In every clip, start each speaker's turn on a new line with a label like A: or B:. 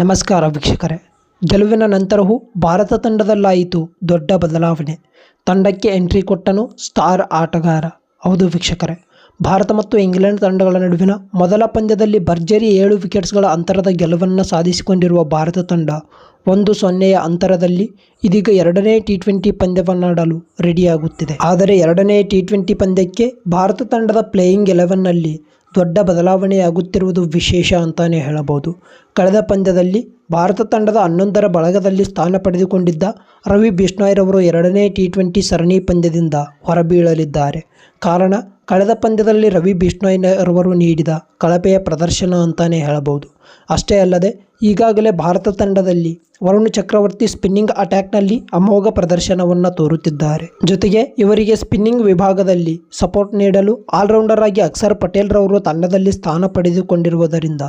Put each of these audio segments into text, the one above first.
A: ನಮಸ್ಕಾರ ವೀಕ್ಷಕರೇ. ಗೆಲುವಿನ ನಂತರವೂ ಭಾರತ ತಂಡದಲ್ಲಾಯಿತು ದೊಡ್ಡ ಬದಲಾವಣೆ. ತಂಡಕ್ಕೆ ಎಂಟ್ರಿ ಕೊಟ್ಟನು ಸ್ಟಾರ್ ಆಟಗಾರ. ಹೌದು ವೀಕ್ಷಕರೇ. ಭಾರತ ಮತ್ತು ಇಂಗ್ಲೆಂಡ್ ತಂಡಗಳ ನಡುವಿನ ಮೊದಲ ಪಂದ್ಯದಲ್ಲಿ ಭರ್ಜರಿ ಏಳು ವಿಕೆಟ್ಸ್ಗಳ ಅಂತರದ ಗೆಲುವನ್ನು ಸಾಧಿಸಿಕೊಂಡಿರುವ ಭಾರತ ತಂಡ ಒಂದು ಸೊನ್ನೆಯ ಅಂತರದಲ್ಲಿ ಇದೀಗ ಎರಡನೇ ಟಿ ಟ್ವೆಂಟಿ ಪಂದ್ಯವನ್ನಾಡಲು ರೆಡಿಯಾಗುತ್ತಿದೆ ಆದರೆ ಎರಡನೇ ಟಿ ಟ್ವೆಂಟಿ ಪಂದ್ಯಕ್ಕೆ ಭಾರತ ತಂಡದ ಪ್ಲೇಯಿಂಗ್ ಎಲೆವನ್ನಲ್ಲಿ ದೊಡ್ಡ ಬದಲಾವಣೆಯಾಗುತ್ತಿರುವುದು ವಿಶೇಷ ಅಂತಾನೆ ಹೇಳಬಹುದು. ಕಳೆದ ಪಂದ್ಯದಲ್ಲಿ ಭಾರತ ತಂಡದ ಹನ್ನೊಂದರ ಬಳಗದಲ್ಲಿ ಸ್ಥಾನ ಪಡೆದುಕೊಂಡಿದ್ದ ರವಿ ಬಿಷ್ಣಾಯ್ರವರು ಎರಡನೇ ಟಿ ಟ್ವೆಂಟಿ ಸರಣಿ ಪಂದ್ಯದಿಂದ ಹೊರಬೀಳಲಿದ್ದಾರೆ. ಕಾರಣ, ಕಳೆದ ಪಂದ್ಯದಲ್ಲಿ ರವಿ ಬಿಷ್ಣಾಯ್ರವರು ನೀಡಿದ ಕಳಪೆಯ ಪ್ರದರ್ಶನ ಅಂತಾನೆ ಹೇಳಬಹುದು. ಅಷ್ಟೇ ಅಲ್ಲದೆ ಈಗಾಗಲೇ ಭಾರತ ತಂಡದಲ್ಲಿ ವರುಣ್ ಚಕ್ರವರ್ತಿ ಸ್ಪಿನ್ನಿಂಗ್ ಅಟ್ಯಾಕ್ನಲ್ಲಿ ಅಮೋಘ ಪ್ರದರ್ಶನವನ್ನು ತೋರುತ್ತಿದ್ದಾರೆ. ಜೊತೆಗೆ ಇವರಿಗೆ ಸ್ಪಿನ್ನಿಂಗ್ ವಿಭಾಗದಲ್ಲಿ ಸಪೋರ್ಟ್ ನೀಡಲು ಆಲ್ರೌಂಡರ್ ಆಗಿ ಅಕ್ಷರ್ ಪಟೇಲ್ ರವರು ತಂಡದಲ್ಲಿ ಸ್ಥಾನ ಪಡೆದುಕೊಂಡಿರುವುದರಿಂದ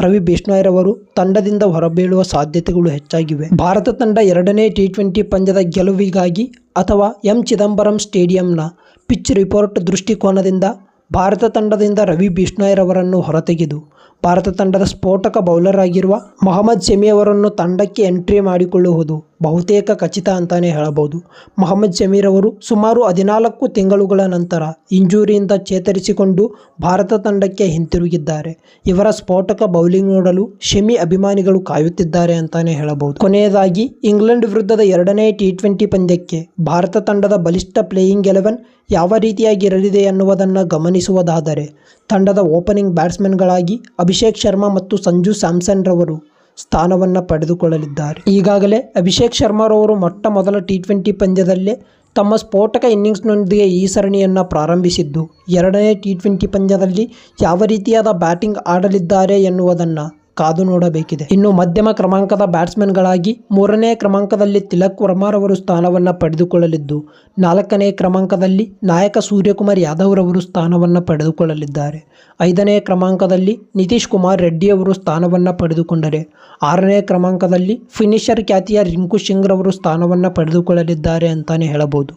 A: ರವಿ ಬಿಷ್ಣಾಯ್ರವರು ತಂಡದಿಂದ ಹೊರಬೀಳುವ ಸಾಧ್ಯತೆಗಳು ಹೆಚ್ಚಾಗಿವೆ. ಭಾರತ ತಂಡ ಎರಡನೇ ಟಿ ಟ್ವೆಂಟಿ ಪಂದ್ಯದ ಗೆಲುವಿಗಾಗಿ ಅಥವಾ ಎಂ ಚಿದಂಬರಂ ಸ್ಟೇಡಿಯಂನ ಪಿಚ್ ರಿಪೋರ್ಟ್ ದೃಷ್ಟಿಕೋನದಿಂದ ಭಾರತ ತಂಡದಿಂದ ರವಿ ಬಿಷ್ಣಾಯ್ರವರನ್ನು ಹೊರತೆಗೆದು, ಭಾರತ ತಂಡದ ಸ್ಫೋಟಕ ಬೌಲರ್ ಆಗಿರುವ ಮೊಹಮ್ಮದ್ ಶಮಿ ಅವರನ್ನು ತಂಡಕ್ಕೆ ಎಂಟ್ರಿ ಮಾಡಿಕೊಳ್ಳುವುದು. ಬಹುತೇಕ ಖಚಿತ ಅಂತಾನೆ ಹೇಳಬಹುದು. ಮೊಹಮ್ಮದ್ ಅವರು ಸುಮಾರು ಹದಿನಾಲ್ಕು ತಿಂಗಳುಗಳ ನಂತರ ಇಂಜೂರಿಯಿಂದ ಚೇತರಿಸಿಕೊಂಡು ಭಾರತ ತಂಡಕ್ಕೆ ಹಿಂತಿರುಗಿದ್ದಾರೆ. ಇವರ ಸ್ಫೋಟಕ ಬೌಲಿಂಗ್ ನೋಡಲು ಶಮಿ ಅಭಿಮಾನಿಗಳು ಕಾಯುತ್ತಿದ್ದಾರೆ ಅಂತಾನೆ ಹೇಳಬಹುದು. ಕೊನೆಯದಾಗಿ, ಇಂಗ್ಲೆಂಡ್ ವಿರುದ್ಧದ ಎರಡನೇ ಟಿ ಟ್ವೆಂಟಿ ಪಂದ್ಯಕ್ಕೆ ಭಾರತ ತಂಡದ ಬಲಿಷ್ಠ ಪ್ಲೇಯಿಂಗ್ ಎಲೆವೆನ್ ಯಾವ ರೀತಿಯಾಗಿರಲಿದೆ ಎನ್ನುವುದನ್ನು ಗಮನಿಸುವುದಾದರೆ, ತಂಡದ ಓಪನಿಂಗ್ ಬ್ಯಾಟ್ಸ್ಮನ್ಗಳಾಗಿ ಅಭಿಷೇಕ್ ಶರ್ಮಾ ಮತ್ತು ಸಂಜು ಸ್ಯಾಮ್ಸನ್ ರವರು ಸ್ಥಾನವನ್ನು ಪಡೆದುಕೊಳ್ಳಲಿದ್ದಾರೆ. ಈಗಾಗಲೇ ಅಭಿಷೇಕ್ ಶರ್ಮಾರವರು ಮೊಟ್ಟ ಮೊದಲ ಟಿ ಟ್ವೆಂಟಿ ಪಂದ್ಯದಲ್ಲೇ ತಮ್ಮ ಸ್ಫೋಟಕ ಇನ್ನಿಂಗ್ಸ್ನೊಂದಿಗೆ ಈ ಸರಣಿಯನ್ನು ಪ್ರಾರಂಭಿಸಿದ್ದು. ಎರಡನೇ ಟಿ ಟ್ವೆಂಟಿ ಪಂದ್ಯದಲ್ಲಿ ಯಾವ ರೀತಿಯಾದ ಬ್ಯಾಟಿಂಗ್ ಆಡಲಿದ್ದಾರೆ ಎನ್ನುವುದನ್ನು ಕಾದು ನೋಡಬೇಕಿದೆ. ಇನ್ನು ಮಧ್ಯಮ ಕ್ರಮಾಂಕದ ಬ್ಯಾಟ್ಸ್ಮನ್ಗಳಾಗಿ ಮೂರನೇ ಕ್ರಮಾಂಕದಲ್ಲಿ ತಿಲಕ್ ವರ್ಮಾರವರು ಸ್ಥಾನವನ್ನು ಪಡೆದುಕೊಳ್ಳಲಿದ್ದು, ನಾಲ್ಕನೇ ಕ್ರಮಾಂಕದಲ್ಲಿ ನಾಯಕ ಸೂರ್ಯಕುಮಾರ್ ಯಾದವ್ ರವರು ಸ್ಥಾನವನ್ನು ಪಡೆದುಕೊಳ್ಳಲಿದ್ದಾರೆ. ಐದನೇ ಕ್ರಮಾಂಕದಲ್ಲಿ ನಿತೀಶ್ ಕುಮಾರ್ ರೆಡ್ಡಿ ಅವರು ಸ್ಥಾನವನ್ನು ಪಡೆದುಕೊಂಡರೆ, ಆರನೇ ಕ್ರಮಾಂಕದಲ್ಲಿ ಫಿನಿಷರ್ ಖ್ಯಾತಿಯ ರಿಂಕು ಸಿಂಗ್ ರವರು ಸ್ಥಾನವನ್ನು ಪಡೆದುಕೊಳ್ಳಲಿದ್ದಾರೆ ಅಂತಾನೆ ಹೇಳಬಹುದು.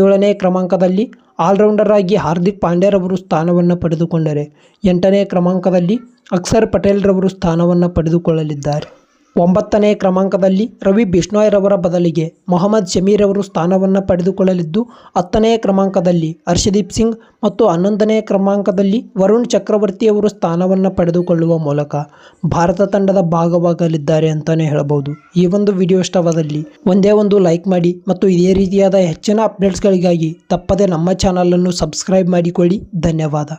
A: ಏಳನೇ ಕ್ರಮಾಂಕದಲ್ಲಿ ಆಲ್ರೌಂಡರ್ ಆಗಿ ಹಾರ್ದಿಕ್ ಪಾಂಡ್ಯರವರು ಸ್ಥಾನವನ್ನು ಪಡೆದುಕೊಂಡರೆ, ಎಂಟನೇ ಕ್ರಮಾಂಕದಲ್ಲಿ ಅಕ್ಷರ್ ಪಟೇಲ್ ರವರು ಸ್ಥಾನವನ್ನು ಪಡೆದುಕೊಳ್ಳಲಿದ್ದಾರೆ. ಒಂಬತ್ತನೇ ಕ್ರಮಾಂಕದಲ್ಲಿ ರವಿ ಬಿಷ್ಣೋಯ್ರವರ ಬದಲಿಗೆ ಮೊಹಮ್ಮದ್ ಶಮೀರವರು ಸ್ಥಾನವನ್ನು ಪಡೆದುಕೊಳ್ಳಲಿದ್ದು, ಹತ್ತನೇ ಕ್ರಮಾಂಕದಲ್ಲಿ ಹರ್ಷದೀಪ್ ಸಿಂಗ್ ಮತ್ತು ಹನ್ನೊಂದನೇ ಕ್ರಮಾಂಕದಲ್ಲಿ ವರುಣ್ ಚಕ್ರವರ್ತಿ ಅವರು ಸ್ಥಾನವನ್ನು ಪಡೆದುಕೊಳ್ಳುವ ಮೂಲಕ ಭಾರತ ತಂಡದ ಭಾಗವಾಗಲಿದ್ದಾರೆ ಅಂತಲೇ ಹೇಳಬಹುದು. ಈ ಒಂದು ವಿಡಿಯೋ ಇಷ್ಟವಾದಲ್ಲಿ ಒಂದೇ ಒಂದು ಲೈಕ್ ಮಾಡಿ ಮತ್ತು ಇದೇ ರೀತಿಯಾದ ಹೆಚ್ಚಿನ ಅಪ್ಡೇಟ್ಸ್ಗಳಿಗಾಗಿ ತಪ್ಪದೇ ನಮ್ಮ ಚಾನಲನ್ನು ಸಬ್ಸ್ಕ್ರೈಬ್ ಮಾಡಿಕೊಳ್ಳಿ. ಧನ್ಯವಾದ.